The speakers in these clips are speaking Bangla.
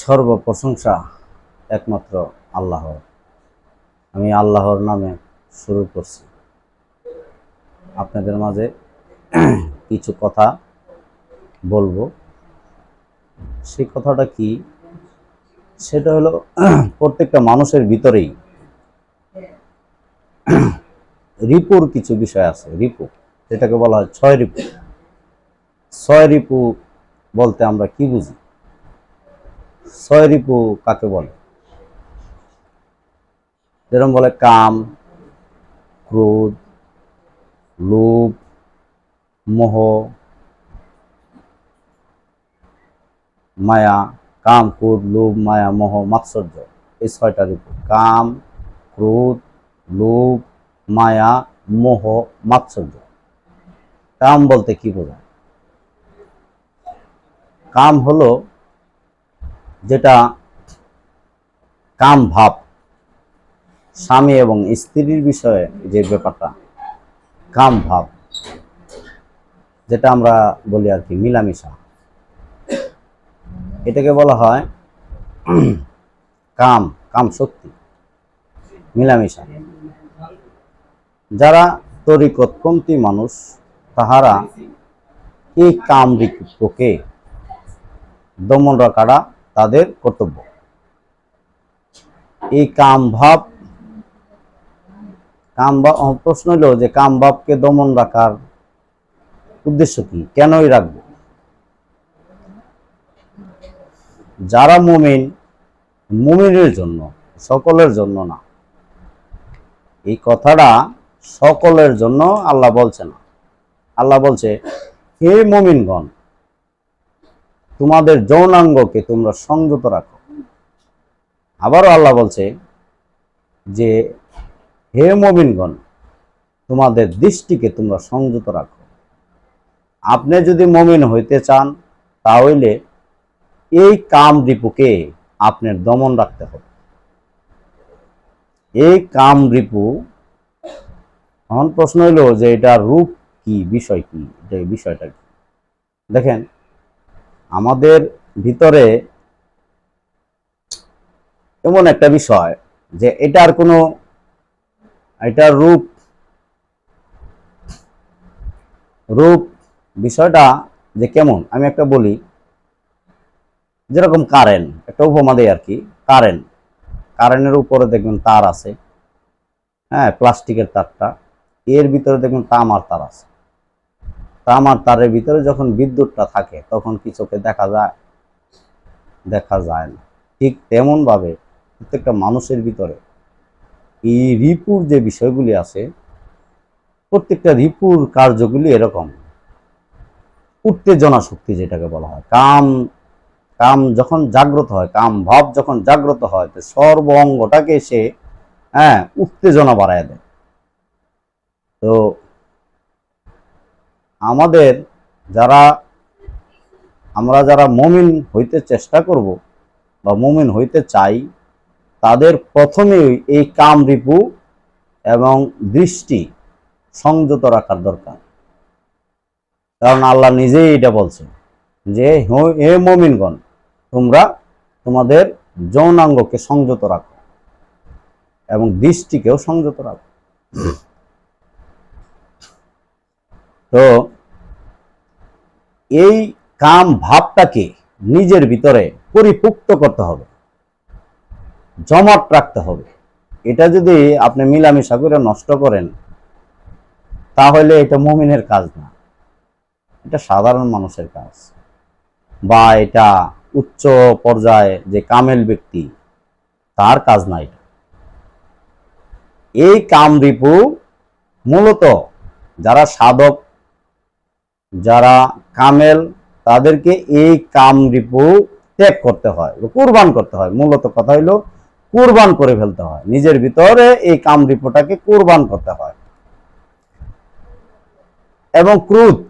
সর্বপ্রশংসা একমাত্র আল্লাহর। আমি আল্লাহর নামে শুরু করছি। আপনাদের মাঝে কিছু কথা বলব। সেই কথাটা কি? সেটা হলো, প্রত্যেকটা মানুষের ভিতরেই রিপুর কিছু বিষয় আছে, রিপু। যেটাকে বলা হয় ছয় রিপু। ছয় রিপু বলতে আমরা কি বুঝি? ছয় রিপু কাকে বলে? যেরকম বলে কাম, ক্রোধ, লোভ, মোহ, মায়া, কাম, ক্রোধ, লোভ, মায়া, মোহ, মাৎসর্য। এই ছয়টা রিপু। কাম, ক্রোধ, লোভ, মায়া, মোহ, মাৎসর্য। কাম বলতে কি বোঝায়? কাম হলো যেটা কাম ভাব, স্বামী এবং স্ত্রীর বিষয়ে যে ব্যাপারটা, কাম ভাব, যেটা আমরা বলি আর কি মিলামিশা। এটাকে বলা হয় কাম কাম শক্তি, মিলামিশা। যারা তরিকতপন্থী মানুষ, তাহারা এই কাম রিপুকে দমন রাখাটা তাদের কর্তব্য। এই কাম ভাব, কাম প্রশ্ন হলো যে কাম ভাবকে দমন রাখার উদ্দেশ্য কি? কেনই রাখব? যারা মুমিন, মুমিনের জন্য, সকলের জন্য না। এই কথাটা সকলের জন্য আল্লাহ বলছে না। আল্লাহ বলছে, হে মুমিনগণ তোমাদের যৌনাঙ্গকে তোমরা সংযত রাখো। আবারও আল্লাহ বলছে যে, হে মবিনগণ তোমাদের দৃষ্টিকে তোমরা সংযত রাখো। আপনি যদি মমিন হইতে চান, তাহলে এই কাম রিপুকে আপনার দমন রাখতে হবে। এই কাম রিপু, এখন প্রশ্ন হইল যে এটা রূপ কি, বিষয় কি? বিষয়টা কি? দেখেন আমাদের ভিতরে এমন একটা বিষয় যে এটার কোনো, এটার রূপ রূপ বিষয়টা যে কেমন, আমি একটা বলি, যেরকম কারেন্ট একটা উপমা দেয় আর কি কারেন্ট কারেন্টের উপরে দেখবেন তার আছে হ্যাঁ প্লাস্টিকের তারটা, এর ভিতরে দেখবেন তামার তার আছে। তামার তারের ভিতরে যখন বিদ্যুৎটা থাকে, তখন কি চোখে দেখা যায়? দেখা যায় না। ঠিক তেমনভাবে প্রত্যেকটা মানুষের ভিতরে এই রিপুর যে বিষয়গুলি আছে, প্রত্যেকটা রিপুর কার্যগুলি এরকম। উত্তেজনা শক্তি যেটাকে বলা হয়। কাম কাম যখন জাগ্রত হয়, কাম ভাব যখন জাগ্রত হয়, তো সর্ব অঙ্গটাকে সে হ্যাঁ উত্তেজনা বাড়ায় দেয়। তো আমাদের যারা, আমরা যারা মমিন হইতে চেষ্টা করব বা মমিন হইতে চাই, তাদের প্রথমেই এই কাম রিপু এবং দৃষ্টি সংযত রাখার দরকার। কারণ আল্লাহ নিজেই এটা বলছে যে হে মমিনগণ, তোমরা তোমাদের যৌনাঙ্গকে সংযত রাখো এবং দৃষ্টিকেও সংযত রাখো। তো এই কাম ভাবটাকে নিজের ভিতরে পরিপুক্ত করতে হবে। জমাট রাখতে হবে। এটা যদি আপনি মিলামিশা করে নষ্ট করেন, তাহলে এটা মুমিনের কাজ না। এটা সাধারণ মানুষের কাজ। বা এটা উচ্চ পর্যায়ে যে কামেল ব্যক্তি, তার কাজ না এটা। এই কাম রিপু মূলত যারা সাধক যারা কামেল, তাদেরকে এই কাম রিপু ত্যাগ করতে হয় কুরবান করতে হয়। মূলত কথা হইল কুরবান করে ফেলতে হয়। নিজের ভিতরে এই কাম রিপুটাকে কুরবান করতে হয়। এবং ক্রুদ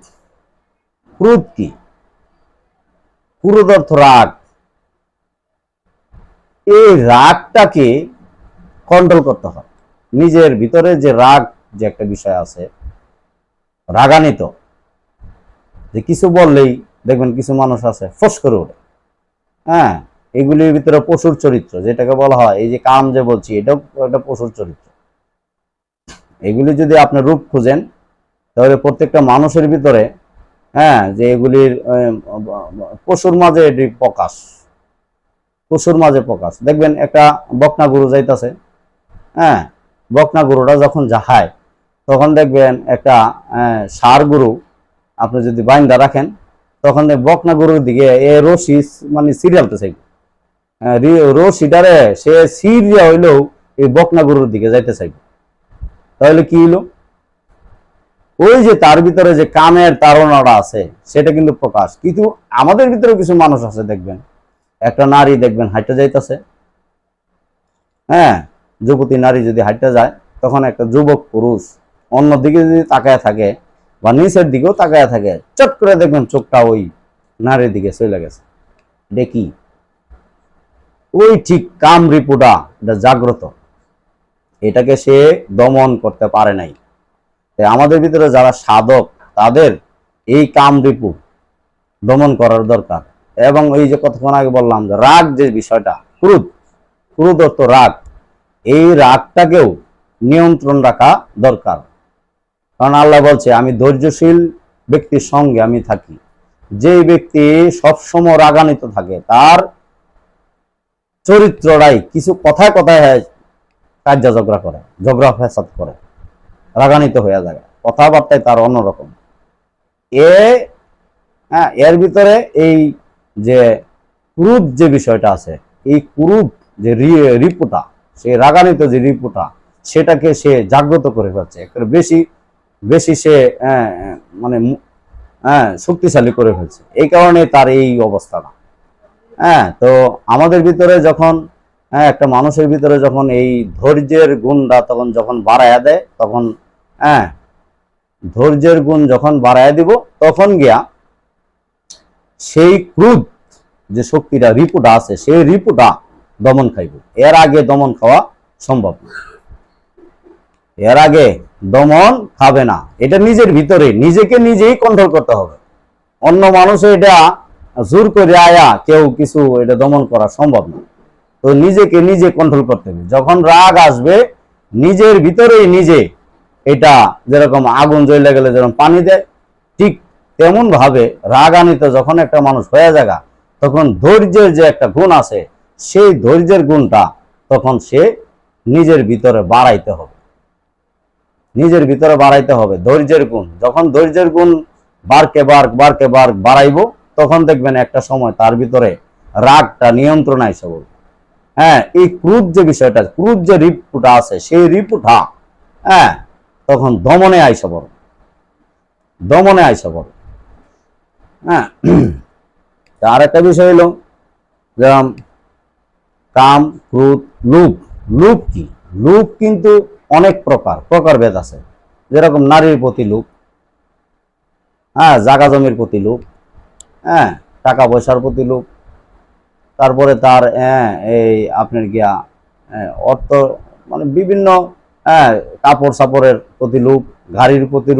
ক্রুদ কি? ক্রুদ অর্থ রাগ। এই রাগটাকে কন্ট্রোল করতে হয়। নিজের ভিতরে যে রাগ, যে একটা বিষয় আছে, রাগান্বিত যে কিছু বললেই দেখবেন কিছু মানুষ আছে ফস করে ওঠে। হ্যাঁ এগুলির ভিতরে পশুর চরিত্র যেটাকে বলা হয় এই যে কাম যে বলছি এটাও একটা পশুর চরিত্র। এগুলি যদি আপনি রূপ খুঁজেন তাহলে প্রত্যেকটা মানুষের ভিতরে হ্যাঁ যে এগুলির পশুর মাঝে এটি প্রকাশ। পশুর মাঝে প্রকাশ। দেখবেন একটা বকনা গরু যাইতাছে হ্যাঁ বকনা গরুটা যখন যাহায় তখন দেখবেন একটা আহ, ষাঁড় গরু আপনি যদি বাইন্দা রাখেন, তখন বকনা গরুর দিকে এ রশি মানে সিরিয়ালতে চাইবে। রি- রশিটারে সে সিরিয়া হইলেও এই বকনা গরুর দিকে যাইতে চাইবে। তাহলে কি হইল? ওই যে তার ভিতরে যে কামের তাড়নাটা আছে, সেটা কিন্তু প্রকাশ। কিন্তু আমাদের ভিতরে কিছু মানুষ আছে, দেখবেন। একটা নারী দেখবেন হাইটে যাইতেছে। হ্যাঁ যুবতী নারী যদি হাইটে যায়, তখন একটা যুবক পুরুষ অন্যদিকে যদি তাকায় থাকে বা নিচের দিকেও তাকায় থাকে। চট করে দেখবেন চোখটা ওই নারীর দিকে চলে গেছে। দেখি ওই ঠিক কাম রিপুটা, এটা জাগ্রত। এটাকে সে দমন করতে পারে নাই। আমাদের ভিতরে যারা সাধক, তাদের এই কাম রিপু দমন করার দরকার। এবং এই যে কতক্ষণ আগে বললাম যে রাগ যে বিষয়টা, ক্রুদ ক্রুদ অর্থ রাগ, এই রাগটাকেও নিয়ন্ত্রণ রাখা দরকার। কারণ আল্লাহ বলছে, আমি ধৈর্যশীল ব্যক্তির সঙ্গে আমি থাকি। যে ব্যক্তি সবসময় রাগান্বিত থাকে, তার চরিত্রটাই কিছু কথায় কথায় কার্য ঝগড়া করে, ঝগড়া ফেসাদ করে, রাগান্বিত হয়ে যায়। কথাবার্তায় তার অন্যরকম। এ হ্যাঁ এর ভিতরে এই যে ক্রুদ যে বিষয়টা আছে, এই ক্রুদ যে রিপুটা, সেই রাগান্বিত যে রিপুটা, সেটাকে সে জাগ্রত করে ফেলছে। বেশি বেশি সে হ্যাঁ, মানে হ্যাঁ শক্তিশালী করে ফেলছে। এই কারণে তার এই অবস্থাটা। হ্যাঁ তো আমাদের ভিতরে যখন হ্যাঁ একটা মানুষের ভিতরে যখন এই ধৈর্যের গুণটা তখন যখন বাড়ায়া দেয় তখন হ্যাঁ ধৈর্যের গুণ যখন বাড়ায়া দিব তখন গিয়া সেই ক্রুদ যে শক্তিটা রিপুটা আছে সেই রিপুটা দমন খাইব। এর আগে দমন খাওয়া সম্ভব না। এর আগে দমন খাবে না। এটা নিজের ভিতরে, নিজেকে নিজেই কন্ট্রোল করতে হবে। অন্য মানুষে এটা জোর করে আয়া, কেউ কিছু এটা দমন করা সম্ভব না। তো নিজেকে নিজে কন্ট্রোল করতে হবে। যখন রাগ আসবে, নিজের ভিতরেই নিজে এটা যেরকম আগুন জ্বলে গেলে যেরকম পানি দেয়, ঠিক তেমন ভাবে রাগান্বিত যখন একটা মানুষ হয়ে যাগা, তখন ধৈর্যের যে একটা গুণ আছে, সেই ধৈর্যের গুণটা তখন সে নিজের ভিতরে বাড়াইতে হবে। নিজের ভিতরে বাড়াইতে হবে, ধৈর্যের গুণ। যখন ধৈর্যের গুণ বারকে বার্ক বারকে বার বাড়াইবো, তখন দেখবেন একটা সময় তার ভিতরে রাগটা নিয়ন্ত্রণ আইসে হ্যাঁ এই ক্রুদ যে বিষয়টা ক্রুদ যে রিপুটা আছে, সেই রিপুটা হ্যাঁ তখন দমনে আইসে বড় দমনে আইসে বড় হ্যাঁ আর একটা বিষয় হলো যেরকম কাম ক্রুদ লুপ লুপ কি? লুপ কিন্তু অনেক প্রকার প্রকারভেদ আছে। যেরকম নারীর প্রতি লোভ হ্যাঁ জাগা জমির প্রতি লোভ হ্যাঁ টাকা পয়সার প্রতি লোভ তারপরে তার হ্যাঁ এই আপনার গিয়া হ্যাঁ, অর্থ মানে বিভিন্ন হ্যাঁ কাপড় সাপড়ের প্রতি গাড়ির প্রতি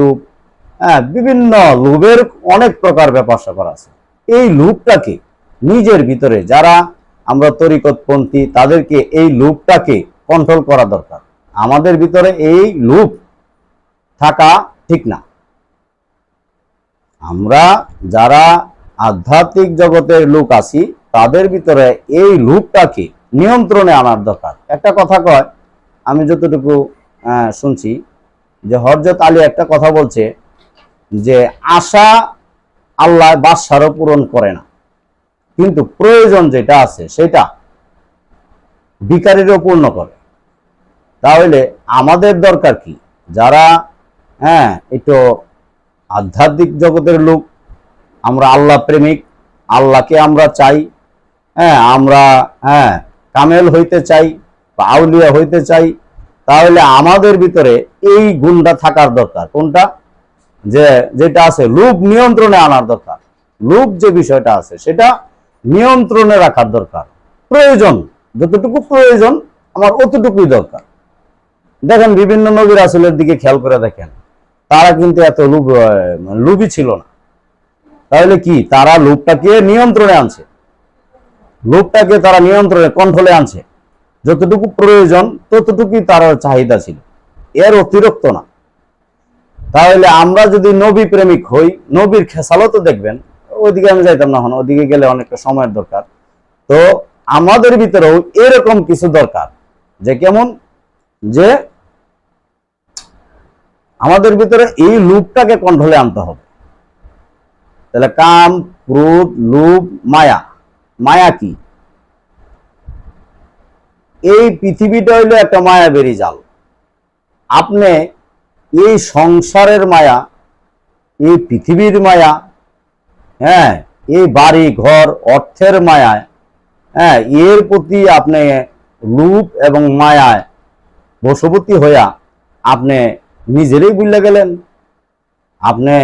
হ্যাঁ বিভিন্ন লোভের অনেক প্রকার ব্যাপার স্যাপার আছে। এই লোভটাকে নিজের ভিতরে যারা আমরা তরিকতপন্থী তাদেরকে এই লোভটাকে কন্ট্রোল করা দরকার। আমাদের ভিতরে এই লোভ থাকা ঠিক না। আমরা যারা আধ্যাত্মিক জগতের লোক আছি, তাদের ভিতরে এই লোভটাকে নিয়ন্ত্রণে আনার দরকার। একটা কথা কয়, আমি যতটুকু শুনছি, যে হরজত আলী একটা কথা বলছে যে আশা আল্লাহ বাদশারও পূরণ করে না। কিন্তু প্রয়োজন যেটা আছে, সেটা ভিকারিরও পূর্ণ করে। তাহলে আমাদের দরকার কি? যারা হ্যাঁ একটু আধ্যাত্মিক জগতের লোক, আমরা আল্লাহ প্রেমিক, আল্লাহকে আমরা চাই হ্যাঁ আমরা হ্যাঁ কামেল হইতে চাই বা আউলিয়া হইতে চাই, তাহলে আমাদের ভিতরে এই গুণটা থাকার দরকার। কোনটা? যে, যেটা আছে, লোভ নিয়ন্ত্রণে আনার দরকার। লোভ যে বিষয়টা আছে, সেটা নিয়ন্ত্রণে রাখার দরকার। প্রয়োজন, যতটুকু প্রয়োজন, আমার অতটুকুই দরকার। দেখেন বিভিন্ন নবীর আসলের দিকে খেয়াল করে দেখেন তারা কিন্তু এত লুভ আহ, লোভী ছিল না। তাহলে কি তারা লোভটাকে নিয়ন্ত্রণে আনছে। লোকটাকে তারা নিয়ন্ত্রণে কন্ট্রোলে আনছে। যতটুকু প্রয়োজন ততটুকুই তার চাহিদা ছিল। এর অতিরিক্ত না। তাহলে আমরা যদি নবী প্রেমিক হই নবীর খেসালতও দেখবেন ওইদিকে আমি যাইতাম না এখন ওদিকে গেলে অনেকটা সময়ের দরকার। তো আমাদের ভিতরেও এরকম কিছু দরকার যে কেমন যে আমাদের ভিতরে এই লুপটাকে কন্ট্রোলে আনতে হবে। তাহলে কাম, ক্রোধ, লুপ, মায়া। মায়া কি? এই পৃথিবীটা হইল একটা মায়াবেরি জাল। আপনি এই সংসারের মায়া, এই পৃথিবীর মায়া হ্যাঁ এই বাড়ি, ঘর, অর্থের মায়ায় হ্যাঁ এর প্রতি আপনি লুপ এবং মায়ায় বশবর্তী হইয়া আপনি নিজেরই বুঝলে গেলেন। আপনি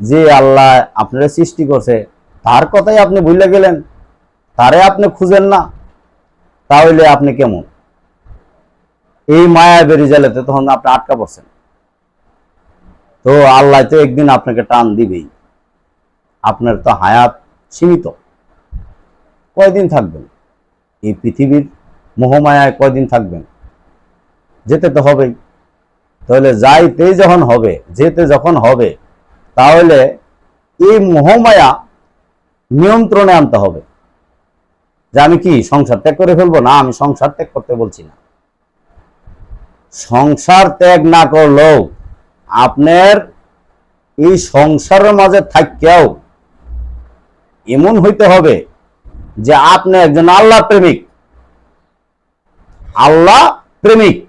যে আল্লাহ আপনার সৃষ্টি করছে, তার কথাই আপনি ভুলে গেলেন। তারে আপনি খুঁজেন না। তাহলে আপনি কেমন? এই মায়া বেরিয়ে গেলেতে তখন আপনি আটকা পড়ছেন। তো আল্লাহ তো একদিন আপনাকে টান দিবেই। আপনার তো হায়াত সীমিত। কয়দিন থাকবেন? এই পৃথিবীর মোহমায়ায় কয়দিন থাকবেন? যেতে তো হবেই। তাহলে যাইতে যখন হবে, যেতে যখন হবে, তাহলে এই মোহমায়া নিয়ন্ত্রণে আনতে হবে। যে আমি কি, সংসার ত্যাগ করে ফেলব? না, আমি সংসার ত্যাগ করতে বলছি না। সংসার ত্যাগ না করলেও আপনার এই সংসারের মাঝে থাকতেও এমন হইতে হবে যে আপনি একজন আল্লাহ প্রেমিক। আল্লাহ প্রেমিক।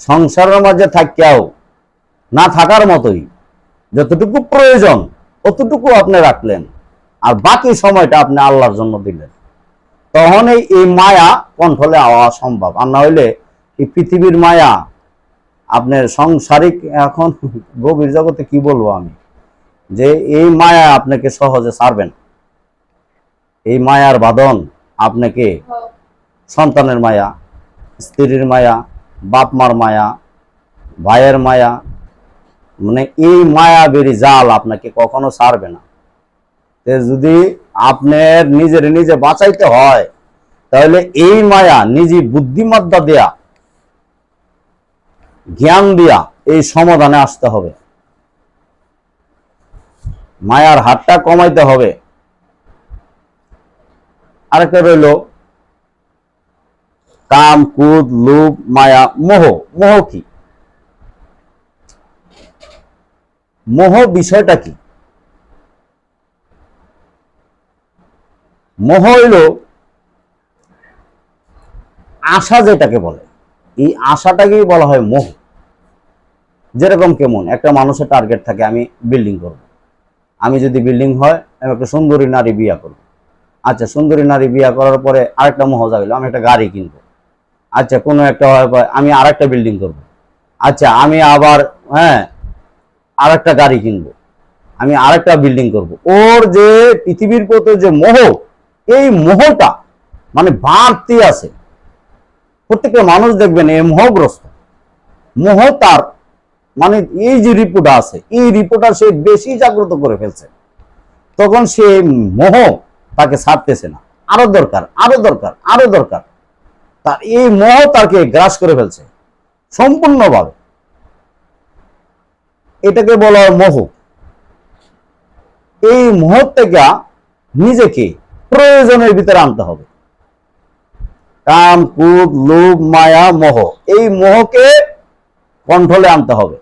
সংসারের মাঝে থাকিয়াও না থাকার মতোই যতটুকু প্রয়োজন অতটুকু আপনি রাখলেন আর বাকি সময়টা আপনি আল্লাহর জন্য দিলেন। তখন এই মায়া কন্ট্রোলে আওয়া সম্ভব। আর না হইলে এই পৃথিবীর মায়া আপনার সংসারিক এখন গভীর জগতে কি বলব আমি? যে এই মায়া আপনাকে সহজে ছাড়বেন এই মায়ার বাঁধন আপনাকে সন্তানের মায়া স্ত্রীর মায়া বাপ মার মায়া, ভাইয়ের মায়া মানে এই মায়া বেরি জাল আপনাকে কখনো ছাড়বে না। যদি আপনার নিজের নিজে বাঁচাইতে হয়, তাহলে এই মায়া নিজে বুদ্ধিমত্তা দেয়া, জ্ঞান দিয়া, এই সমাধানে আসতে হবে। মায়ার হাতটা কমাইতে হবে। আরেকটা রইল কাম, কুদ, লোভ, মায়া, মোহ। মোহ কি? মোহ বিষয়টা কি? মোহ হইল আশা যেটাকে বলে। এই আশাটাকেই বলা হয় মোহ। যেরকম কেমন, একটা মানুষের টার্গেট থাকে, আমি বিল্ডিং করব। আমি যদি বিল্ডিং হয়, আমি একটা সুন্দরী নারী বিয়া করব। আচ্ছা সুন্দরী নারী বিয়া করার পরে আরেকটা মোহ জাগলো আমি একটা গাড়ি কিনবো। আচ্ছা কোনো একটা আমি আরেকটা বিল্ডিং করব। আচ্ছা আমি আবার হ্যাঁ আর একটা গাড়ি কিনবো। আমি আর একটা বিল্ডিং করব। ওর যে পৃথিবীর প্রতি যে মোহ, এই মোহটা মানে বাড়তি আছে। প্রত্যেকটা মানুষ দেখবেন এই মোহগ্রস্ত। মোহ তার মানে এই যে রিপোর্টটা আছে, এই রিপোর্টটা সে বেশি জাগ্রত করে ফেলছে। তখন সে মোহ তাকে ছাড়তেছে না। আরও দরকার আরও দরকার আরও দরকার। তার এই মোহ তাকে গ্রাস করে ফেলছে। সম্পূর্ণভাবে। এটাকে বলা হয় মোহ। এই মোহ থেকে নিজেকে প্রয়োজনের ভিতরে আনতে হবে। কাম কুদ লোভ, মায়া, মোহ। এই মোহকে কন্ট্রোলে আনতে হবে।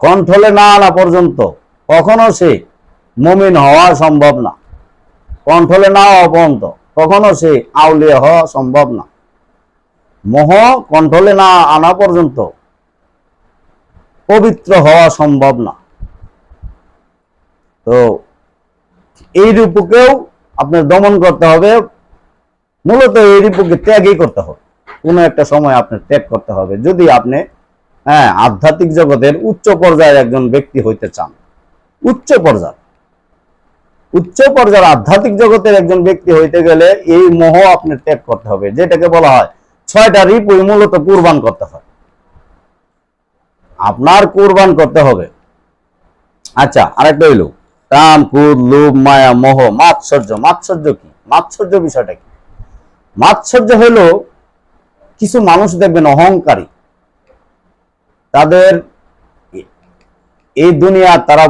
কন্ট্রোলে না আনা পর্যন্ত কখনো সে মমিন হওয়া সম্ভব না। কন্ট্রোলে না হওয়া পর্যন্ত কখনো সে আউলিয়া হওয়া সম্ভব না। মোহ কন্ট্রোলে না আনা পর্যন্ত পবিত্র হওয়া সম্ভব না। তো এই রূপকেও আপনার দমন করতে হবে। মূলত এই রূপকে ত্যাগই করতে হবে। কোনো একটা সময় আপনার ত্যাগ করতে হবে। যদি আপনি হ্যাঁ আধ্যাত্মিক জগতের উচ্চ পর্যায়ের একজন ব্যক্তি হইতে চান, উচ্চ পর্যায় উচ্চ পর্যায়ের আধ্যাত্মিক জগতের একজন ব্যক্তি হইতে গেলে এই মোহ আপনার ত্যাগ করতে হবে, যেটাকে বলা হয় ছয়টা রিপুই মূলত কুরবান করতে হয়। আপনার কুরবান করতে হবে। আচ্ছা আরেকটা হইল কাম কুদ লোভ, মায়া, মোহ, মাৎসর্য। মাৎসর্য কি? মাৎসর্য বিষয়টা কি? মাৎসর্য হলো কিছু মানুষ দেখবেন অহংকারী। তাদের এই দুনিয়া তারা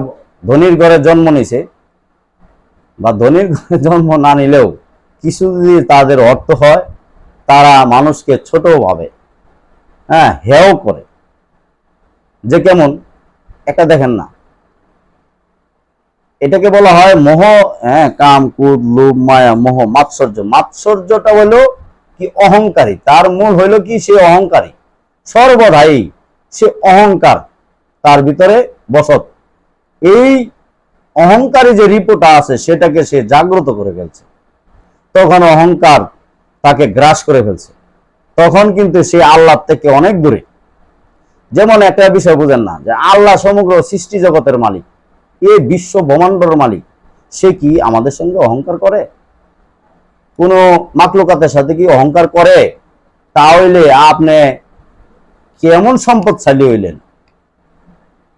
ধনির ঘরে জন্ম নিছে বা ধনির জন্ম না নিলেও কিছু যদি তাদের অর্থ হয়, তারা মানুষকে ছোট ভাবে হ্যাঁ হেয় করে। যে কেমন? একটা দেখেন না। এটাকে বলা হয় মোহ হ্যাঁ কাম কুদ লোভ, মায়া, মোহ, মাৎসর্য। মাৎসর্যটা হলো কি অহংকারী? তার মূল হইল কি? সে অহংকারী। সর্বদাই সে অহংকার তার ভিতরে বসত। এই অহংকারী যে রিপোর্টটা আছে, সেটাকে সে জাগ্রত করে ফেলছে। তখন অহংকার তাকে গ্রাস করে ফেলছে। তখন কিন্তু সে আল্লাহ থেকে অনেক দূরে। যেমন একটা বিষয় বুঝেন না, যে আল্লাহ সমগ্র সৃষ্টি জগতের মালিক এই বিশ্ব ব্রহ্মাণ্ডর মালিক, সে কি আমাদের সঙ্গে অহংকার করে? কোনো মাকলুকাতের সাথে কি অহংকার করে? তাহলে আপনি কেমন সম্পদশালী হইলেন?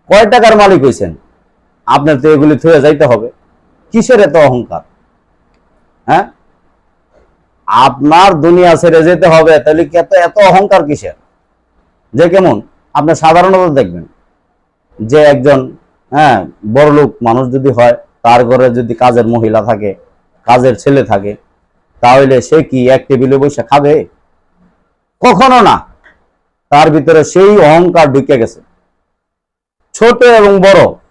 কয় টাকার মালিক হইছেন? আপনার তো এগুলি থুয়ে যাইতে হবে। কিসের এত অহংকার? হ্যাঁ? আপনার দুনিয়া ছেড়ে যেতে হবে, তাহলে এত এত অহংকার কিসের? যে কেমন? আপনি সাধারণত দেখবেন যে একজন হ্যাঁ বড়লোক মানুষ যদি হয়, তার ঘরে যদি কাজের মহিলা থাকে, কাজের ছেলে থাকে, তাহলে সে কি এক টেবিলে বসে খাবে? কখনো না। তার ভিতরে সেই অহংকার ঢুকে গেছে। ছোট এবং বড়।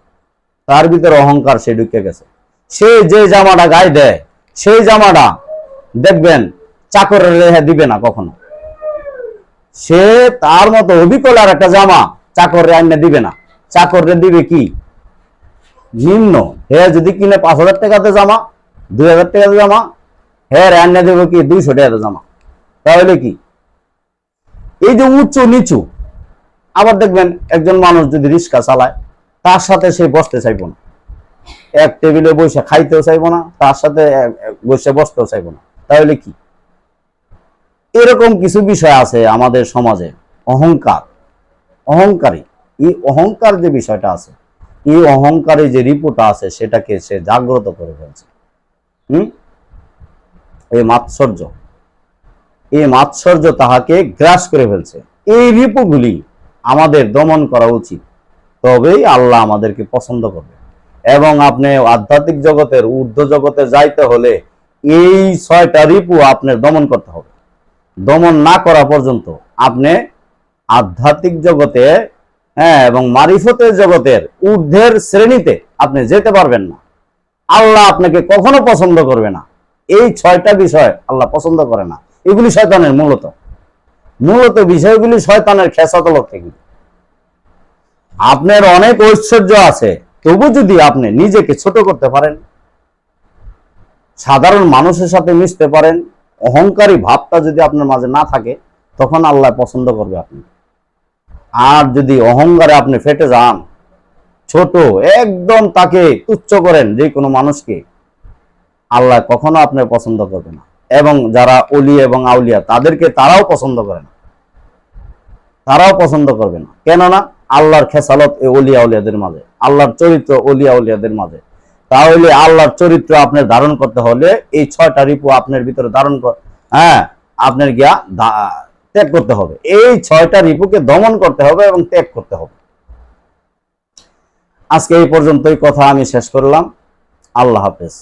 তার ভিতরে অহংকার সে ঢুকে গেছে। সে যে জামাটা গায়ে দেয়, সেই জামাটা দেখবেন চাকরের রেহা দিবে না কখনো। সে তার মতো অবিকল আর একটা জামা চাকর আইনে দিবে না। চাকর দিবে কি? নিম্ন। হে যদি কিনে পাঁচ হাজার টাকাতে জামা, দুই হাজার টাকাতে জামা, হে রান্না দেবে কি? দুইশো টাকাতে জামা। তাহলে কি? এই যে উঁচু নিচু। আবার দেখবেন একজন মানুষ যদি রিক্সা চালায় তার সাথে সে বসতে চাইব না। এক টেবিলে বসে খাইতেও চাইব না, তার সাথে বসে বসতেও চাইব না। তাহলে কি? এরকম কিছু বিষয় আছে আমাদের সমাজে, অহংকার। অহংকারী, এই অহংকার যে বিষয়টা আছে, এই অহংকারে যে রিপোর্ট আছে, সেটাকে সে জাগ্রত করে ফেলছে। হুম? এই মাৎসর্য এই মাৎসর্য তাহাকে গ্রাস করে ফেলছে। এই রিপুগুলি আমাদের দমন করা উচিত। তবেই আল্লাহ আমাদেরকে পছন্দ করবে। এবং আপনি আধ্যাত্মিক জগতের, ঊর্ধ্ব জগতে যাইতে হলে এই ছয়টা রিপু আপনার দমন করতে হবে। দমন না করা পর্যন্ত আপনি আধ্যাত্মিক জগতে হ্যাঁ এবং মারিফতের জগতের ঊর্ধ্বের শ্রেণীতে আপনি যেতে পারবেন না। আল্লাহ আপনাকে কখনো পছন্দ করবে না। এই ছয়টা বিষয় আল্লাহ পছন্দ করে না। এগুলি শয়তানের মূলত। মূলত বিষয়গুলি শয়তানের খেসাতলক থেকে আপনার অনেক ঐশ্বর্য আছে। তবু যদি আপনি নিজেকে ছোট করতে পারেন, সাধারণ মানুষের সাথে মিশতে পারেন, অহংকারী ভাবটা যদি আপনার মাঝে না থাকে, তখন আল্লাহ পছন্দ করবে আপনি আর যদি অহংকারে আপনি ফেটে যান, ছোট, একদম তাকে তুচ্ছ করেন যে কোনো মানুষকে, আল্লাহ কখনো আপনার পছন্দ করবে না। এবং যারা অলি এবং আউলিয়া, তাদেরকে তারাও পছন্দ করে না। তারাও পছন্দ করবে না। কেননা আল্লাহর খেসালত এই অলিয়া উলিয়াদের মাঝে, আল্লাহর চরিত্র অলিয়া উলিয়াদের মাঝে। তাহলে আল্লাহর চরিত্র আপনার ধারণ করতে হলে এই ছয়টা রিপু আপনার ভিতরে ধারণ হ্যাঁ আপনার গিয়া ত্যাগ করতে হবে। এই ছয়টা রিপুকে দমন করতে হবে এবং ত্যাগ করতে হবে। আজকে এই পর্যন্তই কথা আমি শেষ করলাম। আল্লাহ হাফেজ।